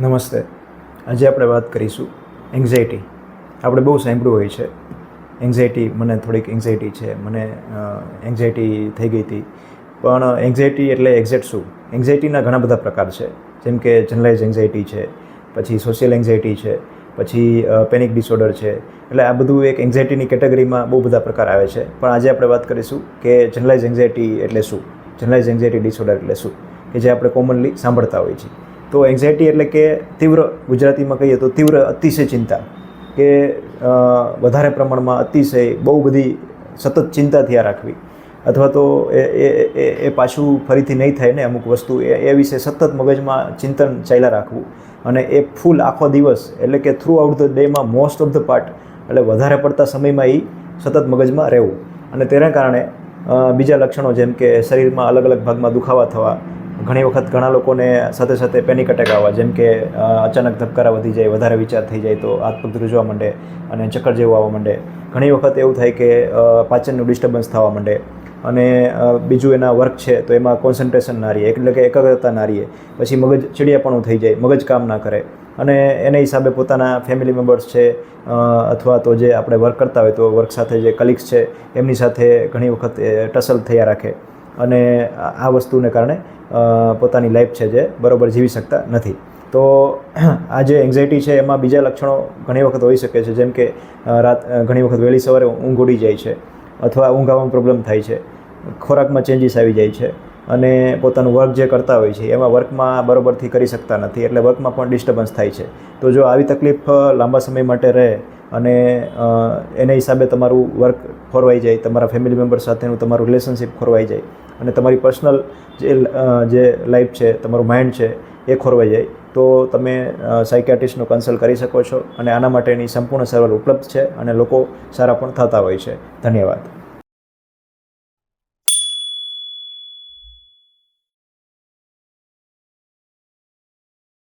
નમસ્તે. આજે આપણે વાત કરીશું એન્ઝાયટી આપણે બહુ સાંભળ્યું હોય છે. એન્ઝાયટી મને થોડીક એન્ઝાયટી છે. મને એન્ઝાયટી થઈ ગઈ હતી. પણ એન્ઝાયટી એટલે એક્ઝેક્ટ શું? એન્ઝાયટીના ઘણા બધા પ્રકાર છે. જેમ કે જનરલાઇઝ એન્ઝાયટી છે, પછી સોશિયલ એન્ઝાયટી છે, પછી પેનિક ડિસઓર્ડર છે. એટલે આ બધું એક એન્ઝાયટીની કેટેગરીમાં બહુ બધા પ્રકાર આવે છે. પણ આજે આપણે વાત કરીશું કે જનરલાઇઝ એન્ઝાયટી એટલે શું? જનરલાઇઝ એન્ઝાયટી ડિસઓર્ડર એટલે શું? કે જે આપણે કોમનલી સાંભળતા હોઈએ છીએ તો એન્ઝાયટી એટલે કે તીવ્ર, ગુજરાતીમાં કહીએ તો તીવ્ર અતિશય ચિંતા કે વધારે પ્રમાણમાં અતિશય બહુ બધી સતત ચિંતા થયા રાખવી. અથવા તો એ એ, એ- પાછું ફરીથી નહીં થાય ને અમુક વસ્તુ, એ એ વિશે સતત મગજમાં ચિંતન ચાલ્યા રાખવું. અને એ ફૂલ આખો દિવસ, એટલે કે થ્રુ આઉટ ધ ડેમાં મોસ્ટ ઓફ ધ પાર્ટ એટલે વધારે પડતા સમયમાં એ સતત મગજમાં રહેવું. અને તેના કારણે બીજા લક્ષણો જેમ કે શરીરમાં અલગ અલગ ભાગમાં દુખાવા થવા ઘણી વખત ઘણા લોકોને સાથે સાથે પેનિક અટેક આવવા જેમ કે અચાનક ધબકારા વધી જાય, વધારે વિચાર થઈ જાય તો આત્મક ધ્રુજવા માંડે અને ચક્કર જેવું આવવા માંડે. ઘણી વખત એવું થાય કે પાચનનું ડિસ્ટર્બન્સ થવા માંડે અને બીજું એના વર્ક છે તો એમાં કોન્સન્ટ્રેશન ના રહીએ, એટલે કે એકાગ્રતા ના રહીએ. પછી મગજ ચીડિયાપણું થઈ જાય, મગજ કામ ના કરે. અને એને હિસાબે પોતાના ફેમિલી મેમ્બર્સ છે અથવા તો જે આપણે વર્ક કરતા હોય તો વર્ક સાથે જે કલિગ્સ છે, એમની સાથે ઘણી વખત ટસલ થયા રાખે. અને આ વસ્તુને કારણે પોતાની લાઈફ છે જે બરાબર જીવી શકતા નથી. તો આ જે એન્ઝાયટી છે એમાં બીજા લક્ષણો ઘણી વખત હોઈ શકે છે, જેમ કે રાત ઘણી વખત વહેલી સવારે ઊંઘ ઉડી જાય છે, અથવા ઊંઘ આવવામાં પ્રોબ્લેમ થાય છે, ખોરાકમાં ચેન્જીસ આવી જાય છે અને પોતાનું વર્ક જે કરતા હોય છે, એમાં વર્કમાં બરોબરથી કરી શકતા નથી, એટલે વર્કમાં પણ ડિસ્ટર્બન્સ થાય છે. તો જો આવી તકલીફ લાંબા સમય માટે રહે અને એને હિસાબે તમારું વર્ક ખોરવાઈ જાય, તમારા ફેમિલી મેમ્બર સાથેનું તમારું રિલેશનશિપ ખોરવાઈ જાય અને તમારી પર્સનલ જે જે લાઈફ છે, તમારું માઇન્ડ છે, એ ખોરવાઈ જાય, તો તમે સાયકેટિસ્ટનું કન્સલ્ટ કરી શકો છો અને આના માટેની સંપૂર્ણ સર્વર ઉપલબ્ધ છે અને લોકો સારા પણ થતા હોય છે. ધન્યવાદ.